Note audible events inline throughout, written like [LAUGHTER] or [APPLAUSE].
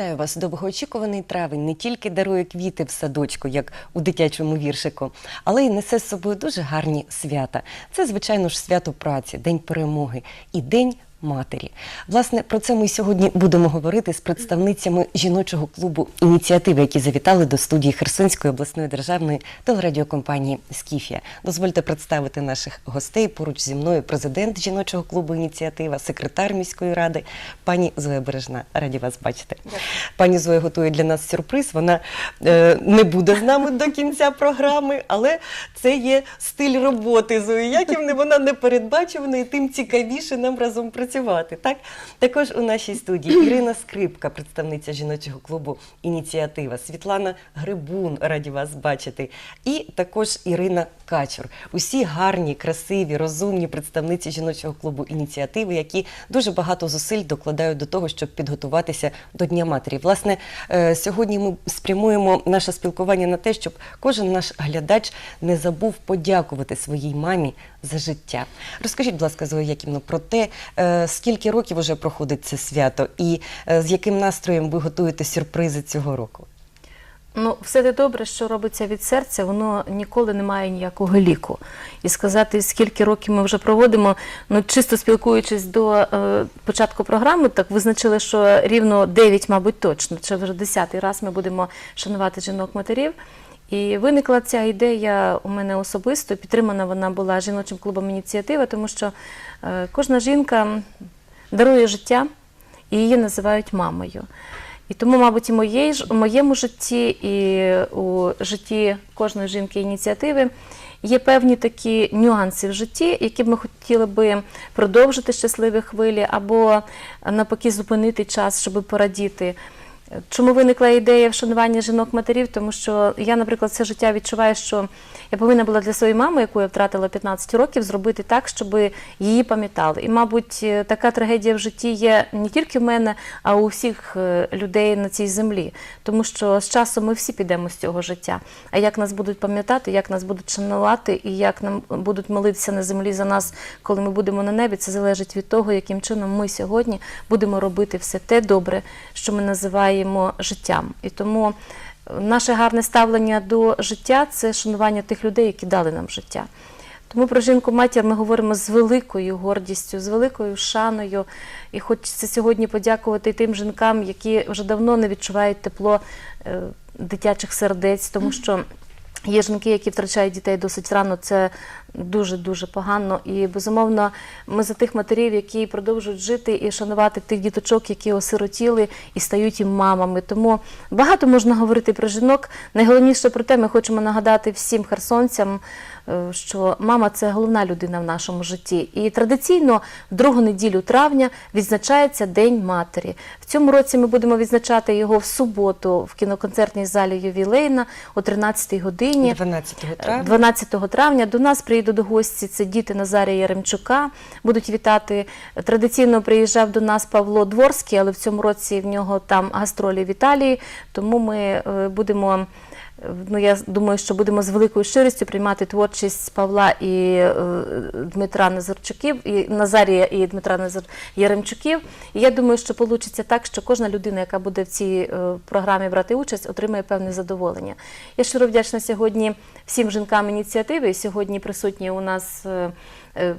Вітаю вас. Довгоочікуваний травень не тільки дарує квіти в садочку, як у дитячому віршику, але й несе з собою дуже гарні свята. Це, звичайно ж, свято праці, День перемоги і День матері. Власне, про це ми сьогодні будемо говорити з представницями жіночого клубу ініціативи, які завітали до студії Херсонської обласної державної телерадіокомпанії Скіфія. Дозвольте представити наших гостей. Поруч зі мною президент жіночого клубу ініціатива, секретар міської ради, пані Зоя Бережна. Раді вас бачити. Пані Зоя готує для нас сюрприз. Вона е, не буде з нами до кінця програми, але це є стиль роботи Зої Яківни. Вона непередбачувана і тим цікавіше нам разом працювати. Так? Також у нашій студії Ірина Скрипка, представниця жіночого клубу Ініціатива, Світлана Грибун, раді вас бачити. І також Ірина Качур. Усі гарні, красиві, розумні представниці жіночого клубу ініціативи, які дуже багато зусиль докладають до того, щоб підготуватися до Дня матері. Власне, е, сьогодні ми спрямуємо наше спілкування на те, щоб кожен наш глядач не забув подякувати своїй мамі за життя. Розкажіть, будь ласка, Зоя Яківно, про те, е, скільки років вже проходить це свято, і е, з яким настроєм ви готуєте сюрпризи цього року? Ну, все те добре, що робиться від серця, воно ніколи не має ніякого ліку. І сказати, скільки років ми вже проводимо, ну чисто спілкуючись до е, початку програми, так визначили, що рівно 9, мабуть, точно. Це вже 10-й раз ми будемо шанувати жінок-матерів. І виникла ця ідея у мене особисто. Підтримана вона була жіночим клубом ініціатива, тому що е, кожна жінка дарує життя і її називають мамою. І тому, мабуть, і моєї ж- у моєму житті, і у житті кожної жінки ініціативи є певні такі нюанси в житті, які б ми хотіли би продовжити щасливі хвилі, або навпаки зупинити час, щоб порадіти. Чому виникла ідея вшанування жінок-матерів? Тому що я, наприклад, все життя відчуваю, що я повинна була для своєї мами, яку я втратила 15 років, зробити так, щоб її пам'ятали. І, мабуть, е, така трагедія в житті є не тільки в мене, а у всіх е, людей на цій землі. Тому що з часом ми всі підемо з цього життя. А як нас будуть пам'ятати, як нас будуть шанувати і як нам будуть молитися на землі за нас, коли ми будемо на небі, це залежить від того, яким чином ми сьогодні будемо робити все те добре, що ми називаємо життям. І тому наше гарне ставлення до життя це шанування тих людей, які дали нам життя. Тому про жінку матір ми говоримо з великою гордістю, з великою шаною. І хочеться сьогодні подякувати тим жінкам, які вже давно не відчувають тепло е, дитячих сердець, тому що. Є жінки, які втрачають дітей досить рано, це дуже дуже погано. І безумовно, ми за тих матерів, які продовжують жити і шанувати тих діточок, які осиротіли і стають їм мамами. Тому багато можна говорити про жінок. Найголовніше про те, ми хочемо нагадати всім херсонцям, що мама це головна людина в нашому житті. І традиційно в другу неділю травня відзначається День матері. В цьому році ми будемо відзначати його в суботу в кіноконцертній залі ювілейна о 13-й годині. 12 травня. 12 травня до нас приїдуть гості. Це діти Назарія Яремчука. Будуть вітати. Традиційно приїжджав до нас Павло Дворський, але в цьому році в нього там гастролі в Італії. Тому ми е, будемо. Ну, я думаю, що будемо з великою щирістю приймати творчість Павла і е, Дмитра Назарчуків, і Назарія і Дмитра Назар Яремчуків. І я думаю, що вийде так, що кожна людина, яка буде в цій е, програмі брати участь, отримає певне задоволення. Я щиро вдячна сьогодні всім жінкам ініціативи. Сьогодні присутні у нас е, е,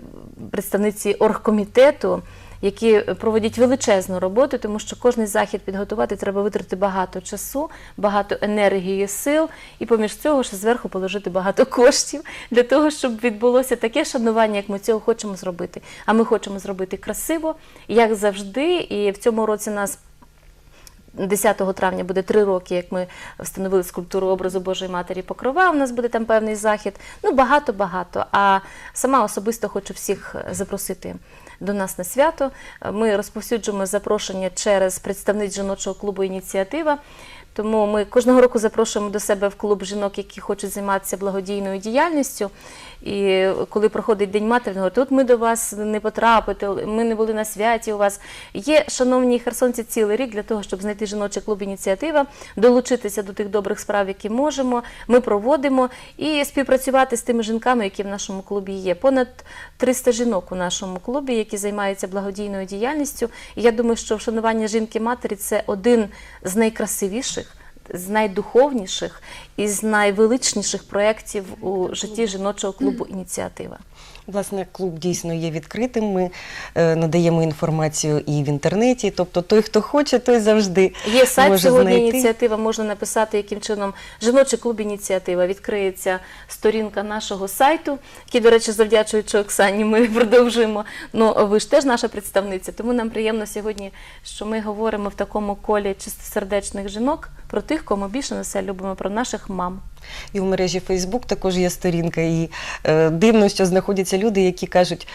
представниці оргкомітету які проводять величезну роботу, тому що кожний захід підготувати треба витратити багато часу, багато енергії, сил, і поміж цього ще зверху положити багато коштів для того, щоб відбулося таке шанування, як ми цього хочемо зробити. А ми хочемо зробити красиво, як завжди. І в цьому році нас 10 травня буде три роки, як ми встановили скульптуру образу Божої Матері Покрова. У нас буде там певний захід. Ну, багато-багато. А сама особисто хочу всіх запросити до нас на свято. Ми розповсюджуємо запрошення через представниць жіночого клубу Ініціатива. Тому ми кожного року запрошуємо до себе в клуб жінок, які хочуть займатися благодійною діяльністю. І коли проходить День матері, говорять, тут ми до вас не потрапити, ми не були на святі у вас. Є, шановні херсонці, цілий рік для того, щоб знайти жіночий клуб ініціатива, долучитися до тих добрих справ, які можемо. Ми проводимо і співпрацювати з тими жінками, які в нашому клубі є. Понад 300 жінок у нашому клубі, які займаються благодійною діяльністю. І я думаю, що вшанування жінки матері це один з найкрасивіших. З найдуховніших і з найвеличніших проєктів у житті жіночого клубу ініціатива. Власне, клуб дійсно є відкритим. Ми е, надаємо інформацію і в інтернеті. Тобто, той, хто хоче, той завжди Є сайт може сьогодні знайти. ініціатива, можна написати, яким чином жіночий клуб ініціатива. Відкриється сторінка нашого сайту, який, до речі, завдячуючи Оксані, ми [LAUGHS] продовжуємо. Ну, ви ж теж наша представниця, тому нам приємно сьогодні, що ми говоримо в такому колі чистосердечних жінок про тих, кого ми більше на все любимо, про наших мам. І в мережі Фейсбук також є сторінка. І е, дивно, що знаходяться люди, які кажуть,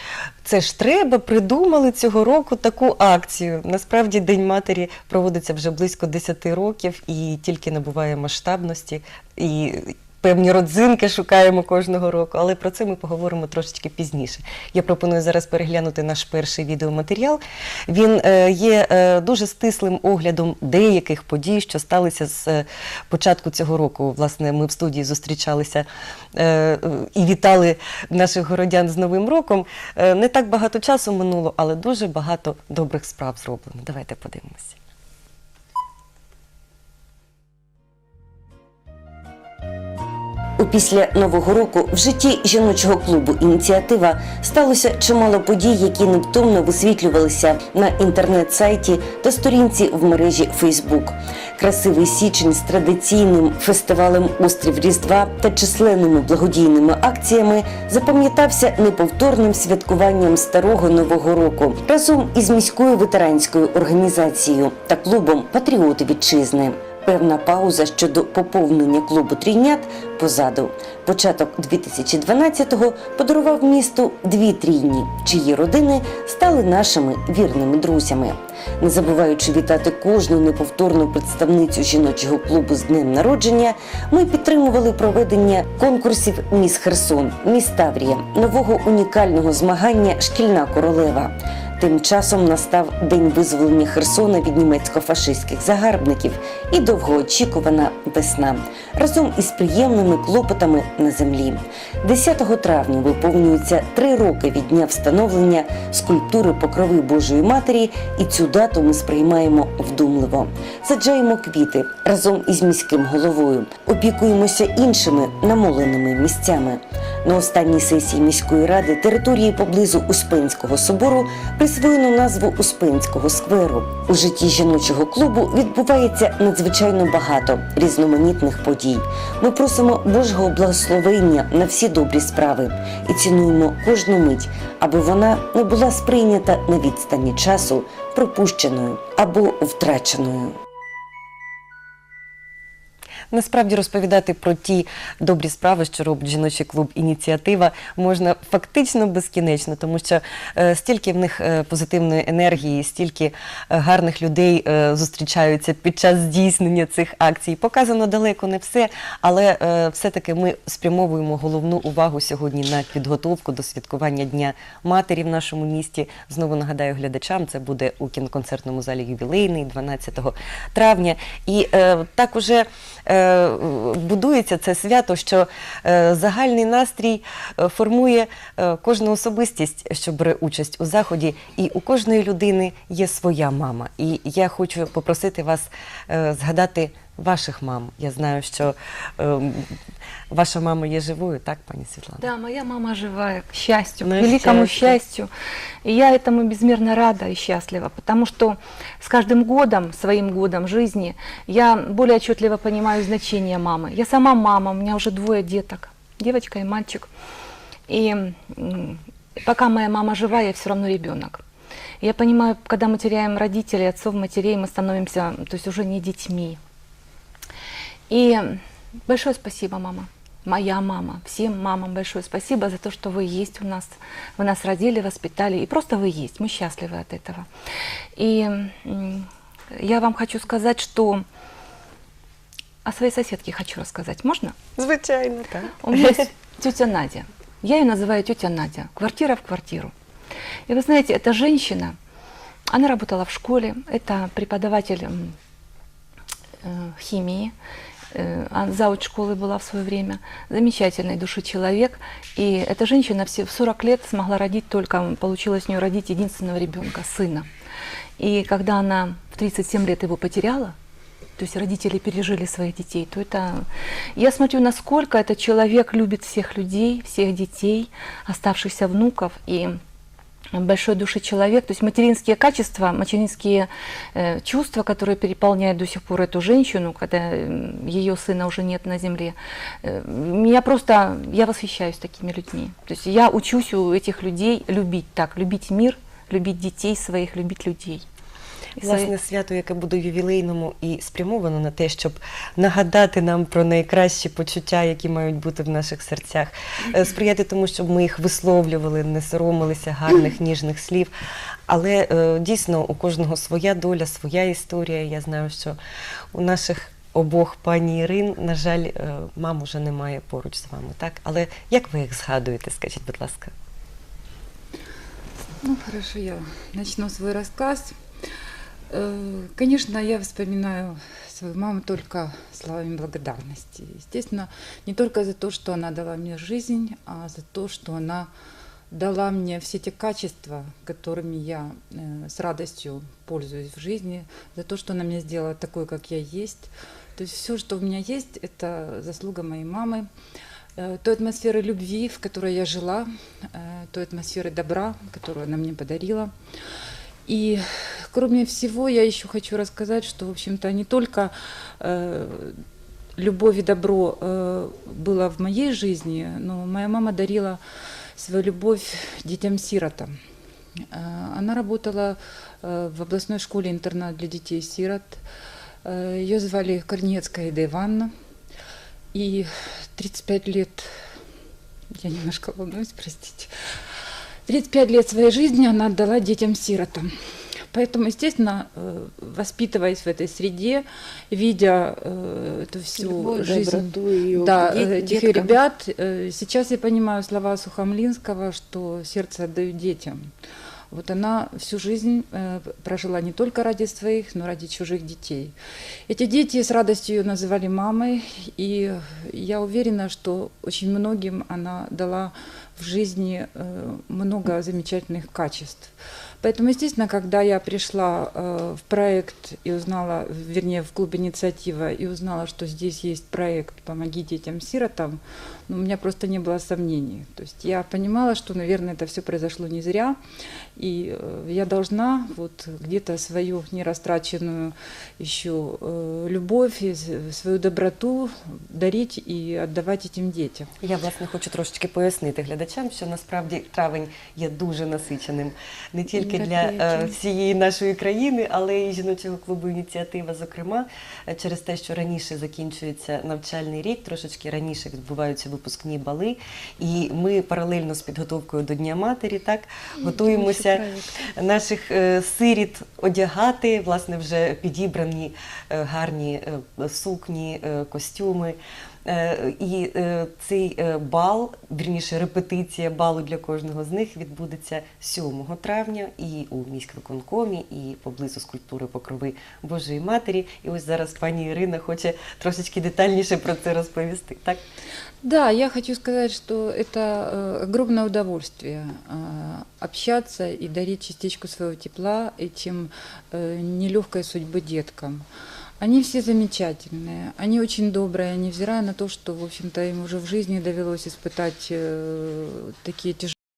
це ж треба, придумали цього року таку акцію. Насправді День матері проводиться вже близько 10 років і тільки набуває масштабності. І Певні родзинки шукаємо кожного року, але про це ми поговоримо трошечки пізніше. Я пропоную зараз переглянути наш перший відеоматеріал. Він е, є е, дуже стислим оглядом деяких подій, що сталися з е, початку цього року. Власне, ми в студії зустрічалися і вітали наших городян з Новим роком. Не так багато часу минуло, але дуже багато добрих справ зроблено. Давайте подивимося. Після нового року в житті жіночого клубу ініціатива сталося чимало подій, які невтомно висвітлювалися на інтернет-сайті та сторінці в мережі Фейсбук. Красивий січень з традиційним фестивалем Острів Різдва та численними благодійними акціями запам'ятався неповторним святкуванням старого нового року разом із міською ветеранською організацією та клубом Патріоти Вітчизни. Певна пауза щодо поповнення клубу трійнят позаду. Початок 2012-го подарував місту дві трійні, чиї родини стали нашими вірними друзями. Не забуваючи вітати кожну неповторну представницю жіночого клубу з днем народження, ми підтримували проведення конкурсів Міс Херсон, Міс Таврія, нового унікального змагання Шкільна королева. Тим часом настав день визволення Херсона від німецько-фашистських загарбників і довгоочікувана весна разом із приємними клопотами на землі. 10 травня виповнюється три роки від дня встановлення скульптури Покрови Божої Матері, і цю дату ми сприймаємо вдумливо. Саджаємо квіти разом із міським головою, опікуємося іншими намоленими місцями. На останній сесії міської ради території поблизу Успенського собору присвоєно назву Успенського скверу. У житті жіночого клубу відбувається надзвичайно багато різноманітних подій. Ми просимо Божого благословення на всі добрі справи і цінуємо кожну мить, аби вона не була сприйнята на відстані часу, пропущеною або втраченою. Насправді розповідати про ті добрі справи, що робить жіночий клуб ініціатива, можна фактично безкінечно, тому що е, стільки в них е, позитивної енергії, стільки е, гарних людей зустрічаються під час здійснення цих акцій. Показано далеко не все, але все-таки ми спрямовуємо головну увагу сьогодні на підготовку до святкування Дня матері в нашому місті. Знову нагадаю глядачам, це буде у кіноконцертному залі ювілейний 12 травня. І так уже будується це свято, що е, загальний настрій е, формує е, кожну особистість, що бере участь у заході, і у кожної людини є своя мама. І я хочу попросити вас е, згадати ваших мам. Я знаю, що е, ваша мама є живою, так, пані Світлана? Да, моя мама живая, к счастью, На к великому счастье. счастью. И я этому безмерно рада и счастлива, потому что с каждым годом, своим годом жизни, я более отчетливо понимаю значение мамы. Я сама мама, у меня уже двое деток, девочка и мальчик. И м, пока моя мама жива, я все равно ребенок. Я понимаю, когда мы теряем родителей, отцов, матерей, мы становимся, то есть уже не детьми. и большое спасибо, мама. Моя мама, всем мамам большое спасибо за то, что вы есть у нас. Вы нас родили, воспитали, и просто вы есть. Мы счастливы от этого. И я вам хочу сказать, что о своей соседке хочу рассказать. Можно? Звичайно, так. У меня есть тетя Надя. Я ее называю тетя Надя. Квартира в квартиру. И вы знаете, эта женщина, она работала в школе, это преподаватель э, химии, э, а зауч школы была в свое время, замечательной души человек. И эта женщина все- в 40 лет смогла родить только, м, получилось у нее родить единственного ребенка, сына. И когда она в 37 лет его потеряла, то есть родители пережили своих детей, то это... Я смотрю, насколько этот человек любит всех людей, всех детей, оставшихся внуков, и большой души человек, то есть материнские качества, материнские э, чувства, которые переполняют до сих пор эту женщину, когда м, ее сына уже нет на земле. Э, меня просто, я восхищаюсь такими людьми. То есть я учусь у этих людей любить так, любить мир, любить детей своих, любить людей. І Власне, свято, яке буде ювілейному і спрямовано на те, щоб нагадати нам про найкращі почуття, які мають бути в наших серцях, Е, сприяти тому, щоб ми їх висловлювали, не соромилися гарних, [CLEARS THROAT] ніжних слів. Але е, дійсно у кожного своя доля, своя історія. Я знаю, що у наших обох пані Ірин, на жаль, е, мам уже немає поруч з вами, так? Але як ви їх згадуєте, скажіть, будь ласка? Ну, хорошо, я начну свой рассказ. Э, Конечно, я вспоминаю свою маму только словами благодарности. Естественно, не только за то, что она дала мне жизнь, а за то, что она дала мне все те качества, которыми я э, с радостью пользуюсь в жизни, за то, что она меня сделала такой, как я есть. То есть все, что у меня есть, это заслуга моей мамы э, той атмосферы любви, в которой я жила, э, той атмосферы добра, которую она мне подарила. И кроме всего, я еще хочу рассказать, что, в общем-то, не только э, любовь и добро э, было в моей жизни, но моя мама дарила свою любовь детям-сиротам. Э, Она работала э, в областной школе-интернат для детей-сирот. Э, Ее звали Корнецкая Ида Ивановна. И 35 лет, я немножко волнуюсь, простите, 35 лет своей жизни она отдала детям-сиротам. Поэтому, естественно, э, воспитываясь в этой среде, видя э, эту всю Любовь, жизнь её да, э, дет- этих деткам. ребят, сейчас я понимаю слова Сухомлинского, что сердце отдаю детям. Вот она всю жизнь прожила не только ради своих, но ради чужих детей. Эти дети с радостью ее называли мамой, и я уверена, что очень многим она дала в жизни э, много замечательных качеств. Поэтому, естественно, когда я пришла э, в проект и узнала, вернее, в клуб «Инициатива» и узнала, что здесь есть проект «Помоги детям-сиротам», ну, у меня просто не было сомнений. То есть я понимала, что, наверное, это все произошло не зря, и э, я должна вот где-то свою нерастраченную еще любовь, и свою доброту дарить и отдавать этим детям. Я власне хочу трошечки пояснити глядачам, що насправді травень є дуже насиченим не тільки для е, всієї нашої країни, але й жіночого клубу ініціатива. Зокрема, е, через те, що раніше закінчується навчальний рік, трошечки раніше відбуваються випускні бали, і ми паралельно з підготовкою до Дня матері так готуємося наших е, сиріт одягати, власне, вже підібрані гарні сукні, костюми. Е, І е, цей е, бал, вірніше, репетиція балу для кожного з них відбудеться 7 травня і у міськвиконкомі, і поблизу скульптури Покрови Божої Матері. І ось зараз пані Ірина хоче трошечки детальніше про це розповісти. Так? Да, я хочу сказать, что это э, огромное удовольствие э, общаться и дарить частичку своего тепла этим э, нелегкой судьбы деткам. Они все замечательные, они очень добрые, невзирая на то, что, в общем-то, им уже в жизни довелось испытать э, такие тяжелые